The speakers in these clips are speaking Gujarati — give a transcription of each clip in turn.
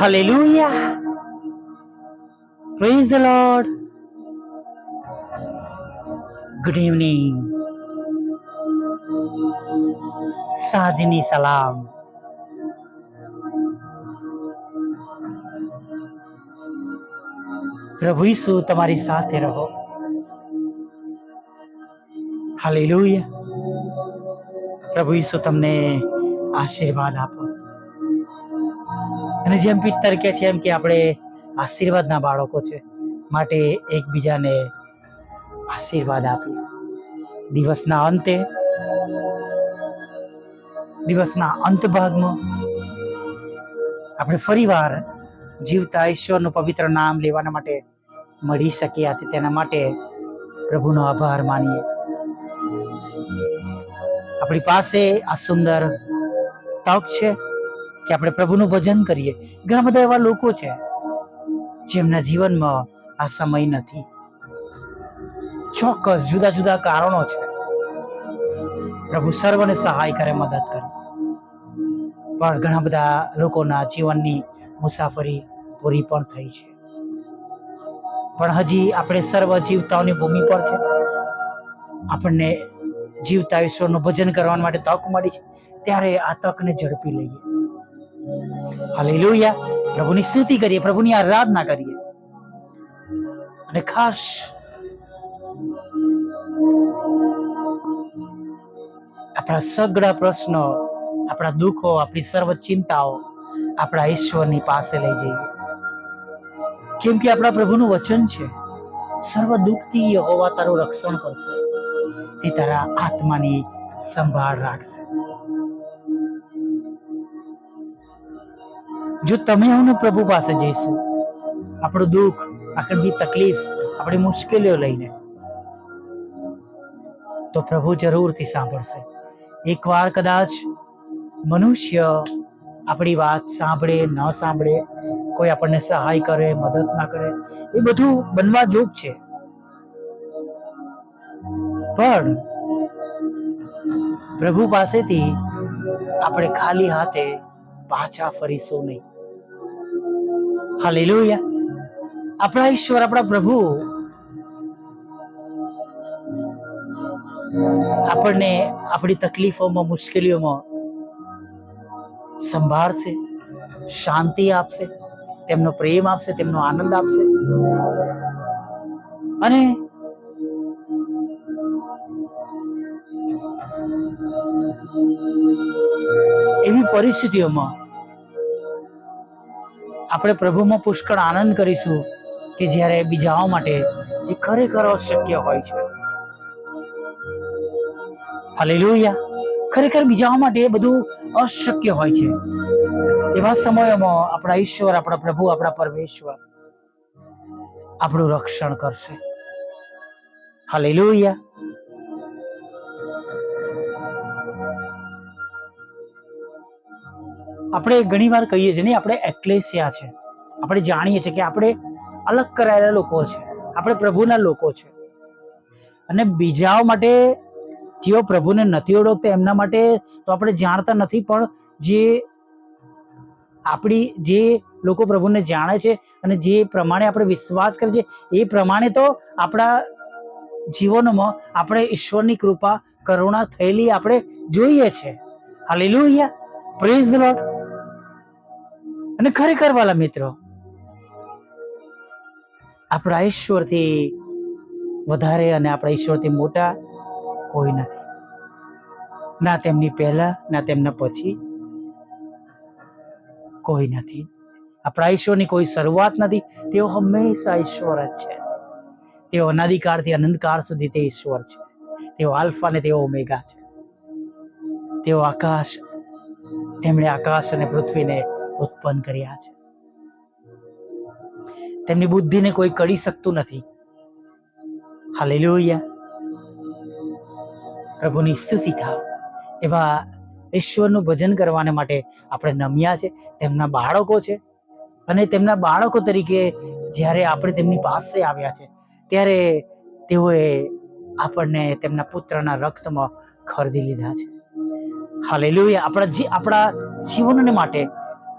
Hallelujah. Praise the Lord. Good evening. સાજની સલામ પ્રભુ ઈસુ તમારી સાથે રહો હાલેલુયા પ્રભુ ઈસુ તમને આશીર્વાદ આપો અને જેમ પિત્તર કે છે એમ કે આપણે આશીર્વાદના બાળકો છે, માટે એકબીજાને આશીર્વાદ આપીએ. દિવસના અંતે, દિવસના અંત ભાગમાં આપણે ફરીવાર જીવતા ઈશ્વરનું પવિત્ર નામ લેવાના માટે મળી શક્યા છે, તેના માટે પ્રભુનો આભાર માનીએ. આપણી પાસે આ સુંદર તક છે કે આપણે પ્રભુનું ભજન કરીએ. ઘણા બધા એવા લોકો છે, જેમના જીવનમાં આ સમય નથી. ચોક્કસ જુદા જુદા કારણો છે. પ્રભુ સર્વને સહાય કરે, મદદ કરે. પણ ઘણા બધા લોકોના જીવનની મુસાફરી પૂરી પણ થઈ છે. પણ હજી આપણે સર્વ જીવતાઓની ભૂમિ પર છે. આપણને જીવતા ઈશ્વરનું ભજન કરવા માટે તક મળી છે. ત્યારે આ તકને ઝડપી લઈએ. હાલેલુયા. પ્રભુની સ્તુતિ કરીએ, પ્રભુની આરાધના કરીએ. અને ખાસ આપણા સગળા પ્રશ્નો, આપણા દુઃખો, આપણી સર્વ ચિંતાઓ આપણા ઈશ્વરની પાસે લઈ જઈએ. કેમ કે આપણા પ્રભુનું વચન છે, સર્વ દુઃખથી યહોવા તારું રક્ષણ કરશે. તે તારા આત્માની સંભાળ રાખશે. જો તમે હું ને પ્રભુ પાસે જઈશું, આપણું દુઃખ આપણી તકલીફ, આપણી મુશ્કેલીઓ લઈને, તો પ્રભુ જરૂરથી સાંભળશે. એકવાર કદાચ મનુષ્ય આપણી વાત સાંભળે, ન સાંભળે, કોઈ આપણને સહાય કરે, મદદ ના કરે, એ બધું બનવા જોગ છે. પણ પ્રભુ પાસેથી આપણે ખાલી હાથે પાછા ફરીશું નહીં. હાલેલુયા. આપણા ઈશ્વર, આપણા પ્રભુ આપણને આપણી તકલીફોમાં, મુશ્કેલીઓમાં સંભાળશે, શાંતિ આપશે, તેમનો પ્રેમ આપશે, તેમનો આનંદ આપશે. અને એવી પરિસ્થિતિઓમાં આપણે પ્રભુમાં પુષ્કળ આનંદ કરીશું કે જ્યારે બીજાઓ માટે એ ખરેખર અશક્ય હોય છે. હાલેલુયા. ખરેખર બીજાઓ માટે એ બધું અશક્ય હોય છે. એવા સમયોમાં આપણા ઈશ્વર, આપણા પ્રભુ, આપણા પરમેશ્વર આપણું રક્ષણ કરશે. હાલેલુયા. આપણે ઘણીવાર કહીએ છીએ નહીં, આપણે એકલેસિયા છે. આપણે જાણીએ છીએ કે આપણે અલગ કરાયેલા લોકો છે. આપણે પ્રભુના લોકો છે. અને બીજાઓ માટે જેઓ પ્રભુને નથી ઓળખતા એમના માટે તો આપણે જાણતા નથી, પણ જે આપણી, જે લોકો પ્રભુને જાણે છે અને જે પ્રમાણે આપણે વિશ્વાસ કરીએ છીએ, એ પ્રમાણે તો આપણા જીવનમાં આપણે ઈશ્વરની કૃપા, કરુણા થયેલી આપણે જોઈએ છે. હાલેલુયા. પ્રેઝ ધ લોર્ડ અને ખરેખર વાલા મિત્રો, આપણા ઈશ્વરથી વધારે અને આપણા ઈશ્વરથી મોટા કોઈ નથી. ના તેમની પહેલા, ના તેમના પછી કોઈ નથી. આપણા ઈશ્વરની કોઈ શરૂઆત નથી. તેઓ હંમેશા ઈશ્વર જ છે. તેઓ અનાદિકાળથી અનંતકાળ સુધી તે ઈશ્વર છે. તેઓ આલ્ફા ને તેઓ ઓમેગા છે. તેઓ આકાશ, તેમણે આકાશ અને પૃથ્વીને ઉત્પન્ન કર્યા છે. તેમની બુદ્ધિને કોઈ કડી શકતું નથી. હાલેલુયા. પ્રભુની સ્તુતિ થાવ. એવા ઈશ્વરનું ભજન કરવાને માટે આપણે નમ્યા છે. તેમના બાળકો છે. અને તેમના બાળકો તરીકે જ્યારે આપણે તેમની પાસે આવ્યા છે, ત્યારે તેઓએ આપણને તેમના પુત્રના રક્તમાં ખરીદી લીધા છે. હાલેલુયા. આપણા જે, આપણા જીવનને માટે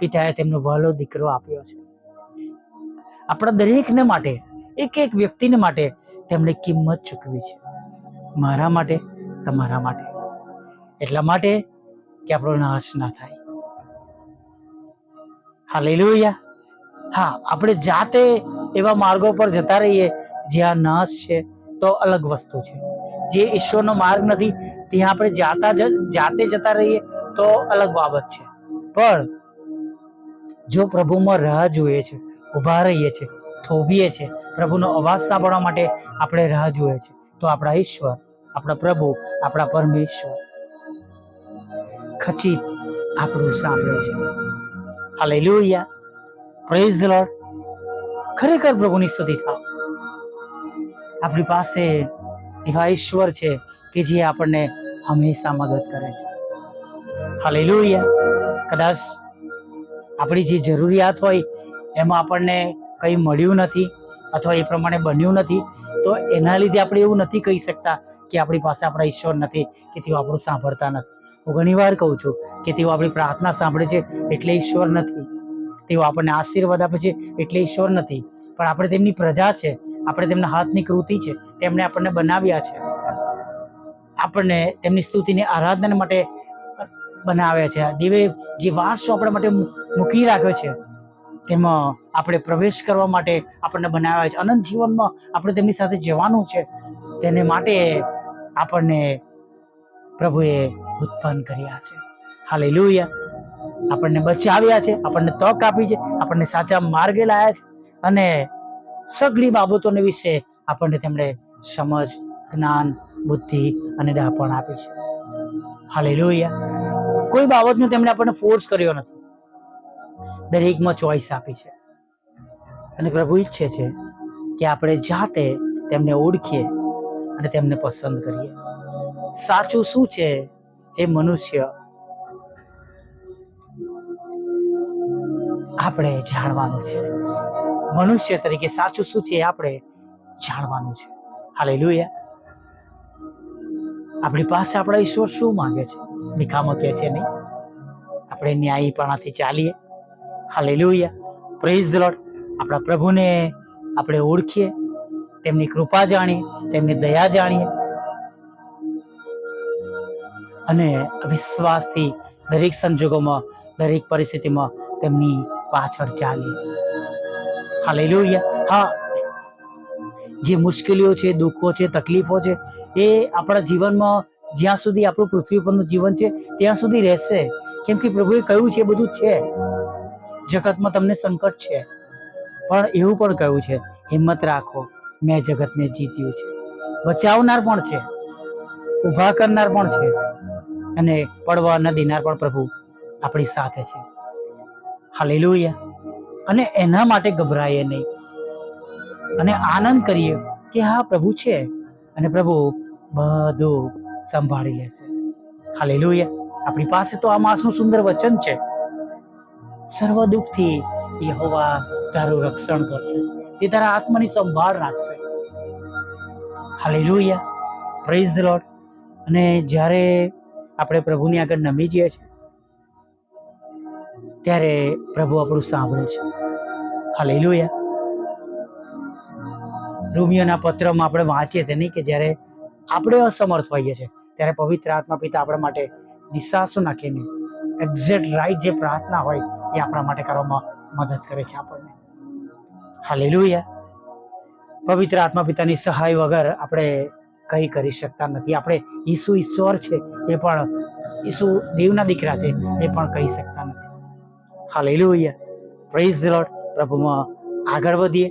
પિતાએ તેમનો વહાલો દીકરો આપ્યો છે. આપણા દરેકને માટે, એક એક વ્યક્તિને માટે તેમણે કિંમત ચૂકવી છે. મારા માટે, તમારા માટે. એટલા માટે કે આપણો નાશ ના થાય. હા લઈ હાલેલુયા. હા, આપણે જાતે એવા માર્ગો પર જતા રહીએ, જ્યાં નાશ છે, તો અલગ વસ્તુ છે. જે ઈશ્વરનો માર્ગ નથી, ત્યાં આપણે જાતા જાતે જતા રહીએ, તો અલગ બાબત છે. પણ જો પ્રભુમાં રાહ જોઈએ છે, ઊભા રહીએ છે, થોભીએ છે, પ્રભુનો અવાજ સાંભળવા માટે આપણે રાહ જોઈએ છે, તો આપણા ઈશ્વર, આપણા પ્રભુ, આપણા પરમેશ્વર ખચિત આપણું સાંભળે છે. હાલેલુયા. પ્રેઝ ધ લોર્ડ ખરેખર પ્રભુની સ્તુતિ થાવ. આપણી પાસે એવા ઈશ્વર છે કે જે આપણને હંમેશા મદદ કરે છે. હાલેલુયા. કદાચ આપણી જે જરૂરિયાત હોય, એમાં આપણને કંઈ મળ્યું નથી અથવા એ પ્રમાણે બન્યું નથી, તો એના લીધે આપણે એવું નથી કહી શકતા કે આપણી પાસે આપણા ઈશ્વર નથી, કે તેઓ આપણું સાંભળતા નથી. હું ઘણીવાર કહું છું કે તેઓ આપણી પ્રાર્થના સાંભળે છે એટલે ઈશ્વર નથી. તેઓ આપણને આશીર્વાદ આપે છે એટલે ઈશ્વર નથી. પણ આપણે તેમની પ્રજા છે, આપણે તેમના હાથની કૃતિ છે તેમણે આપણને બનાવ્યા છે. આપણને તેમની સ્તુતિની આરાધના માટે બનાવ્યા છે. દેવે જે વારસો આપણા માટે મૂકી રાખ્યો છે. તેમાં આપણે પ્રવેશ કરવા માટે આપણને બનાવ્યા છે. અનંત જીવનમાં આપણે તેમની સાથે જવાનું છે. તેને માટે આપણને પ્રભુએ ઉત્પન્ન કર્યા છે. હાલે લોહિયા આપણને બચાવ્યા છે. આપણને તક આપી છે. આપણને સાચા માર્ગે લાયા છે. અને સગળી બાબતોને વિશે આપણને તેમણે સમજ, જ્ઞાન, બુદ્ધિ અને ડાપણ આપી છે. હાલેલુયા. કોઈ બાબતનું તેમણે આપણને ફોર્સ કર્યો નથી. દરેકમાં ચોઈસ આપી છે. અને પ્રભુ ઈચ્છે છે કે આપણે જાતે તેમને ઓળખીએ અને તેમને પસંદ કરીએ. સાચું શું છે એ મનુષ્ય આપણે જાણવાનું છે. મનુષ્ય તરીકે સાચું શું છે એ આપણે જાણવાનું છે. હાલેલુયા. આપણી પાસે આપણા ઈશ્વર શું માંગે છે? ભીખામાં કે છે નહીં. આપણે ન્યાયીપણાથી ચાલીએ. હાલેલુયા. પ્રેઝ લોટ આપણા પ્રભુને આપણે ઓળખીએ. તેમની કૃપા જાણીએ. તેમની દયા જાણીએ. અને વિશ્વાસથી દરેક સંજોગોમાં, દરેક પરિસ્થિતિમાં તેમની પાછળ ચાલીએ. હાલેલુયા. હા, જે મુશ્કેલીઓ છે, દુઃખો છે, તકલીફો છે, એ આપણા જીવનમાં જ્યાં સુધી આપણું પૃથ્વી પરનું જીવન છે, ત્યાં સુધી રહેશે. કેમ કે પ્રભુએ કહ્યું છે બધું છે. જગતમાં તમને સંકટ છે. પણ એવું પણ કહ્યું છે, હિંમત રાખો, મેં જગતને જીત્યું છે. બચાવનાર પણ છે, ઊભા કરનાર પણ છે, અને પડવા ન દેનાર પણ પ્રભુ આપણી સાથે છે. હાલેલુયા. અને એના માટે ગભરાઈએ નહીં. અને આનંદ કરીએ કે હા, પ્રભુ છે. અને પ્રભુ બધું સંભાળી લેશે. હાલેલુયા. આપણી પાસે તો આ માસનું સુંદર વચન છે. સર્વ દુઃખથી યહોવા તારું રક્ષણ કરશે. તે તારા આત્માની સંભાળ રાખશે. હાલેલુયા. પ્રેઝ ધ લોર્ડ અને જ્યારે આપણે પ્રભુની આગળ નમી જઈએ છીએ, ત્યારે પ્રભુ આપણું સાંભળે છે. હાલે લોહિયા રૂમિયોના પત્રમાં આપણે વાંચીએ છીએ નહીં કે જ્યારે આપણે અસમર્થ હોઈએ છીએ. ત્યારે પવિત્ર આત્મા પિતા આપણા માટે નિશાસો નાખીને એક્ઝેક્ટ રાઈટ જે પ્રાર્થના હોય એ આપણા માટે કરવામાં મદદ કરે છે આપણને. હાલેલુયા પવિત્ર આત્મા પિતાની સહાય વગર આપણે કંઈ કરી શકતા નથી. આપણે ઈસુ ઈશ્વર છે એ પણ, ઈસુ દેવના દીકરા છે એ પણ કહી શકતા નથી. હાલેલુયા પ્રેઝ ધ લોર્ડ પ્રભુમાં આગળ વધીએ.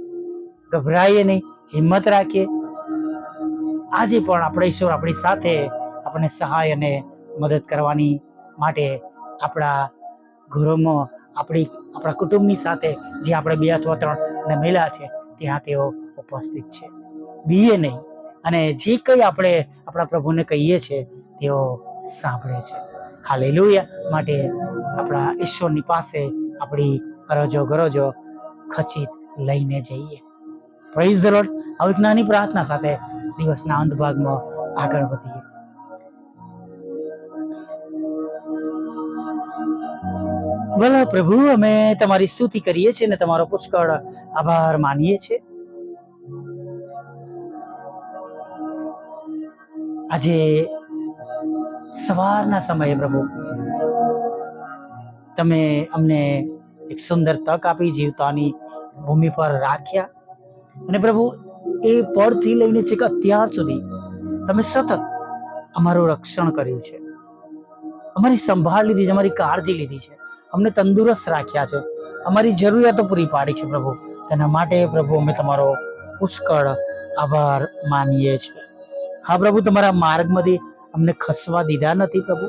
ગભરાઈએ નહીં. હિંમત રાખીએ. આજે પણ આપણે ઈશ્વર આપણી સાથે આપણને સહાય અને મદદ કરવાની માટે આપણા ઘરોમાં આપણી, આપણા કુટુંબની સાથે જે આપણે બે અથવા ત્રણ નમેલા છે, ત્યાં તેઓ ઉપસ્થિત છે. બીએ નહીં, અને જે કંઈ આપણે આપણા પ્રભુને કહીએ છીએ તેઓ સાંભળે છે. હાલેલુયા. માટે આપણા ઈશ્વરની પાસે આપણી અરજો ગરજો ખચિત લઈને જઈએ. પ્રેઝ ધ લોર્ડ આવી નાની પ્રાર્થના સાથે દિવસના અંત ભાગમાં આગળ વધીએ. ભલા પ્રભુ, અમે તમારી સ્તુતિ કરીએ છીએ અને તમારો પુષ્કળ આભાર માનીએ છીએ. આજે સવારના સમયે પ્રભુ, તમે અમને એક સુંદર તક આપી જીવતાની ભૂમિ પર રાખ્યા. અને પ્રભુ એ પળથી લઈને છેક અત્યાર સુધી તમે સતત અમારું રક્ષણ કર્યું છે. અમારી સંભાળ લીધી છે, અમારી કાળજી લીધી છે. અમને તંદુરસ્ત રાખ્યા છે. અમારી જરૂરિયાતો પૂરી પાડી છે પ્રભુ. તેના માટે પ્રભુ અમે તમારો પુષ્કળ આભાર માનીએ છીએ. હા પ્રભુ, તમારા માર્ગમાંથી અમને ખસવા દીધા નથી પ્રભુ.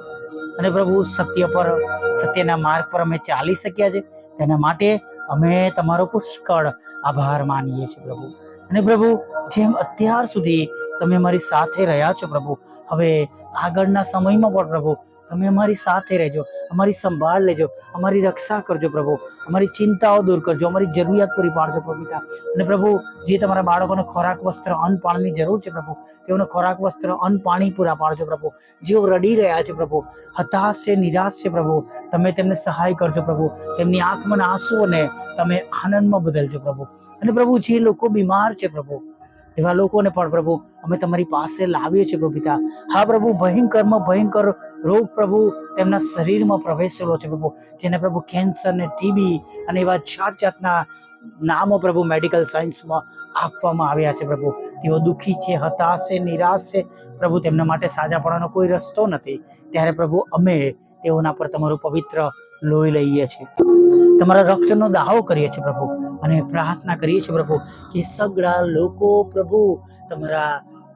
અને પ્રભુ, સત્ય પર, સત્યના માર્ગ પર અમે ચાલી શક્યા છે. તેના માટે અમે તમારો પુષ્કળ આભાર માનીએ છીએ પ્રભુ. અને પ્રભુ, જેમ અત્યાર સુધી તમે અમારી સાથે રહ્યા છો પ્રભુ, હવે આગળના સમયમાં પણ પ્રભુ, તમે અમારી સાથે રહેજો, અમારી સંભાળ લેજો, અમારી રક્ષા કરજો પ્રભુ, અમારી ચિંતાઓ દૂર કરજો, અમારી જરૂરિયાત પૂરી પાડજો પ્રભુ અને પ્રભુ, જે તમારા બાળકોને ખોરાક, વસ્ત્ર, અન્ન પાણીની જરૂર છે પ્રભુ, તેઓને ખોરાક, વસ્ત્ર, અન્ન, પાણી પૂરા પાડજો પ્રભુ. જેઓ રડી રહ્યા છે પ્રભુ, હતાશ છે, નિરાશ છે પ્રભુ, તમે તેમને સહાય કરજો પ્રભુ, તેમની આંખમાં આંસુઓને તમે આનંદમાં બદલજો પ્રભુ. અને પ્રભુ, જે લોકો બીમાર છે પ્રભુ, એવા લોકોને પણ પ્રભુ, અમે તમારી પાસે લાવીએ છીએ પ્રભુ પિતા. હા પ્રભુ ભયંકરમાં ભયંકર રોગ પ્રભુ તેમના શરીરમાં પ્રવેશેલો છે પ્રભુ, જેને પ્રભુ કેન્સર ને ટીબી અને એવા જાત જાતના નામો પ્રભુ મેડિકલ સાયન્સમાં આપવામાં આવ્યા છે પ્રભુ. તેઓ દુઃખી છે, હતાશ છે, નિરાશ છે. પ્રભુ, તેમના માટે સાજા પડવાનો કોઈ રસ્તો નથી. ત્યારે પ્રભુ, અમે તેઓના પર તમારું પવિત્ર લોહી લઈએ છીએ. તમારા રક્તનો દાવો કરીએ છીએ પ્રભુ. અને પ્રાર્થના કરીએ છીએ પ્રભુ કે સગળા લોકો પ્રભુ તમારા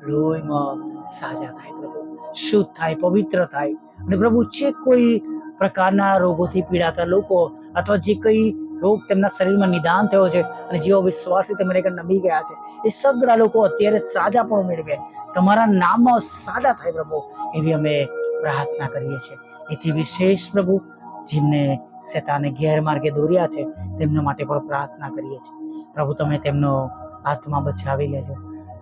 લોહીમાં સાજા થાય પ્રભુ, શુદ્ધ થાય, પવિત્ર થાય. અને પ્રભુ જે કોઈ પ્રકારના રોગોથી પીડાતા લોકો અથવા જે કંઈ રોગ તેમના શરીરમાં નિદાન થયો છે અને જેઓ વિશ્વાસી તમારે આગળ નમી ગયા છે, એ સગળા લોકો અત્યારે સાજા પણ મેળવે. તમારા નામમાં સાજા થાય પ્રભુ, એવી અમે પ્રાર્થના કરીએ છીએ. એથી વિશેષ પ્રભુ, જેમને શેતાને ગેરમાર્ગે દોર્યા છે, તેમના માટે પણ પ્રાર્થના કરીએ છીએ. પ્રભુ, તમે તેમનો આત્મા બચાવી લેજો.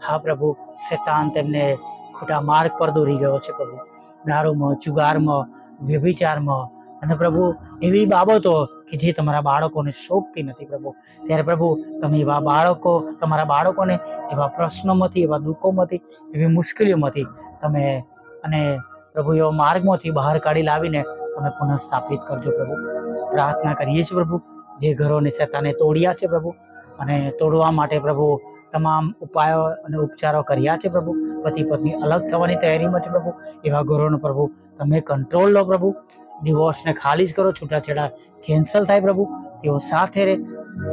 હા પ્રભુ, શેતાન તેમને ખોટા માર્ગ પર દોરી ગયો છે પ્રભુ. દારૂમાં, જુગારમાં, વ્યભિચારમાં અને પ્રભુ, એવી બાબતો કે જે તમારા બાળકોને શોભતી નથી પ્રભુ. ત્યારે પ્રભુ, તમે એવા બાળકો, તમારા બાળકોને એવા પ્રશ્નોમાંથી, એવા દુઃખોમાંથી, એવી મુશ્કેલીઓમાંથી તમે અને પ્રભુ એવા માર્ગમાંથી બહાર કાઢી લાવીને તમે પુનઃ સ્થાપિત કરજો પ્રભુ. પ્રાર્થના કરીએ છીએ પ્રભુ, જે ઘરોને શેતાને તોડ્યા છે પ્રભુ, અને તોડવા માટે પ્રભુ તમામ ઉપાયો અને ઉપચારો કર્યા છે પ્રભુ. પતિ પત્ની અલગ થવાની તૈયારીમાં છે પ્રભુ. એવા ઘરોનો પ્રભુ, તમે કંટ્રોલ લો પ્રભુ. ડિવોર્સને ખાલી જ કરો, છૂટાછેડા કેન્સલ થાય પ્રભુ. તેઓ સાથે રહે.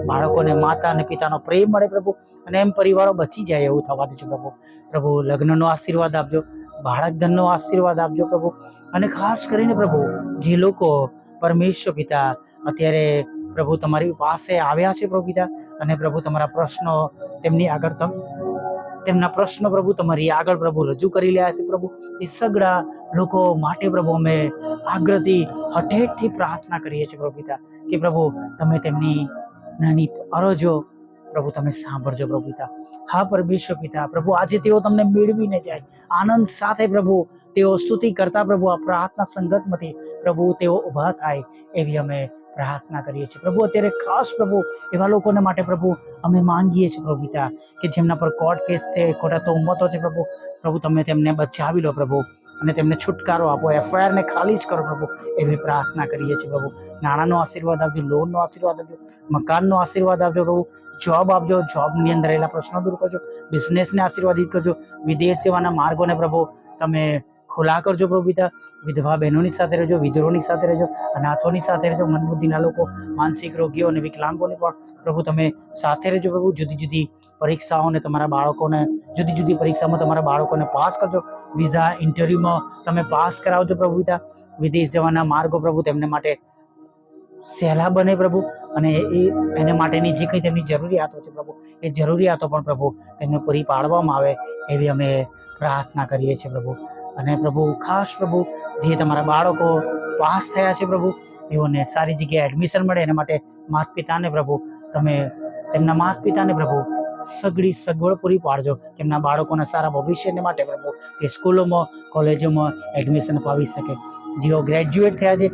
બાળકોને માતા અને પિતાનો પ્રેમ મળે પ્રભુ. અને એમ પરિવારો બચી જાય એવું થવા દેજો પ્રભુ. પ્રભુ લગ્નનો આશીર્વાદ આપજો બાળક ધનનો આશીર્વાદ આપજો પ્રભુ. અને ખાસ કરીને પ્રભુ, જે લોકો પરમેશ્વર પિતા અત્યારે પ્રભુ તમારી પાસે આવ્યા છે પ્રભુ પિતા, અને પ્રભુ તમારા પ્રશ્નો તેમની આગળ તમ, તેમના પ્રશ્નો પ્રભુ તમારી આગળ પ્રભુ રજૂ કરી રહ્યા છે પ્રભુ. એ સગડા લોકો માટે પ્રભુ અમે આગ્રહથી, હઠેઠથી પ્રાર્થના કરીએ છીએ પ્રભુ પિતા, કે પ્રભુ તમે તેમની નાની અરજો પ્રભુ તમે સાંભળજો પ્રભુ પિતા. હા પરમેશ્વર પિતા, પ્રભુ આજે તેઓ તમને મેળવીને જાય. આનંદ સાથે પ્રભુ તેઓ સ્તુતિ કરતા પ્રભુ, આ પ્રાર્થના સંગતમાંથી પ્રભુ તેઓ ઊભા થાય એવી અમે પ્રાર્થના કરીએ છીએ. પ્રભુ, અત્યારે ખાસ પ્રભુ, એવા લોકોને માટે પ્રભુ અમે માંગીએ છીએ પ્રભુ પિતા, કે જેમના પર કોર્ટ કેસ છે, ખોટા તોહમતો છે પ્રભુ. પ્રભુ, તમે તેમને બચાવી લો પ્રભુ અને તેમને છુટકારો આપો. એફઆઈઆરને ખાલી જ કરો પ્રભુ એવી પ્રાર્થના કરીએ છીએ પ્રભુ. નાણાંનો આશીર્વાદ આપજો લોનનો આશીર્વાદ આપજો, મકાનનો આશીર્વાદ આપજો પ્રભુ. જોબ આપજો જોબની અંદર રહેલા પ્રશ્નો દૂર કરજો. બિઝનેસને આશીર્વાદિત કરજો. વિદેશ સેવાના માર્ગોને પ્રભુ તમે ખુલ્લા કરજો પ્રભુ પિતા વિધવા બહેનોની સાથે રહેજો વિધરોની સાથે રહેજો, અનાથોની સાથે રહેજો, મનબુદ્ધિના લોકો, માનસિક રોગીઓ અને વિકલાંગોને પણ પ્રભુ તમે સાથે રહેજો પ્રભુ. જુદી જુદી પરીક્ષાઓને તમારા બાળકોને, જુદી જુદી પરીક્ષામાં તમારા બાળકોને પાસ કરજો. વિઝા ઇન્ટરવ્યૂમાં તમે પાસ કરાવજો પ્રભુ પિતા વિદેશ જવાના માર્ગો પ્રભુ તેમને માટે સહેલા બને પ્રભુ. અને એ એને માટેની જે કંઈ તેમની જરૂરિયાતો છે પ્રભુ, એ જરૂરિયાતો પણ પ્રભુ તેમને પૂરી પાડવામાં આવે એવી અમે પ્રાર્થના કરીએ છીએ પ્રભુ. અને પ્રભુ, ખાસ પ્રભુ, જે તમારા બાળકો પાસ થયા છે પ્રભુ, તેઓને સારી જગ્યાએ એડમિશન મળે. એના માટે માતા પિતાને પ્રભુ, તમે તેમના માતા પિતાને પ્રભુ સગળી સગવડ પૂરી પાડજો. તેમના બાળકોના સારા ભવિષ્યને માટે પ્રભુ, તે સ્કૂલોમાં, કોલેજોમાં એડમિશન અપાવી શકે. જેઓ ગ્રેજ્યુએટ થયા છે,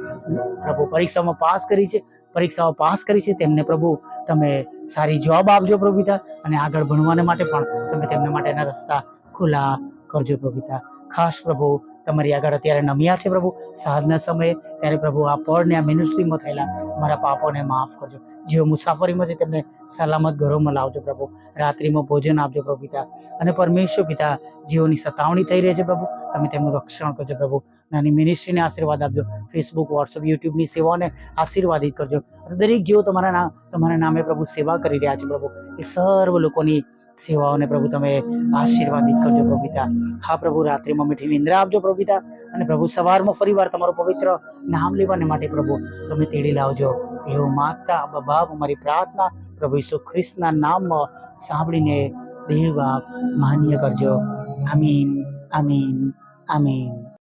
પ્રભુ પરીક્ષામાં પાસ કરી છે, પરીક્ષાઓ પાસ કરી છે, તેમને પ્રભુ, તમે સારી જોબ આપજો પ્રભુ પિતા, અને આગળ ભણવાને માટે પણ તમે તેમના માટેના રસ્તા ખુલ્લા કરજો પ્રભુ પિતા. ખાસ પ્રભુ, તમારી આગળ અત્યારે નમ્યા છે પ્રભુ. સાંજના સમયે ત્યારે પ્રભુ આ પળને, આ મિનિસ્ટ્રીમાં થયેલા મારા પાપોને માફ કરજો. જેઓ મુસાફરીમાં છે તેમને સલામત ઘરોમાં લાવજો પ્રભુ. રાત્રિમાં ભોજન આપજો પ્રભુ પિતા. અને પરમેશ્વર પિતા, જેઓની સતાવણી થઈ રહી છે પ્રભુ, તમે તેમનું રક્ષણ કરજો પ્રભુ. નાની મિનિસ્ટ્રીને આશીર્વાદ આપજો. ફેસબુક વોટ્સઅપ યુટ્યુબની સેવાઓને આશીર્વાદિત કરજો. દરેક જેઓ તમારા નામ તમારા નામે પ્રભુ સેવા કરી રહ્યા છે પ્રભુ, એ સર્વ લોકોની સેવાઓને પ્રભુ તમે આશીર્વાદિત કરજો પ્રભુ હા પ્રભુ, રાત્રિમાં મીઠી નિંદ્રા આપજો પ્રભુ અને પ્રભુ, સવારમાં ફરીવાર તમારું પવિત્ર નામ લેવાને માટે પ્રભુ, તમે તેડી લાવજો. એવું માગતા બાપ અમારી પ્રાર્થના પ્રભુ ઈસુ ખ્રિસ્તના નામમાં સાંભળીને દેવ બાપ માન્ય કરજો. આમીન આમીન આમીન.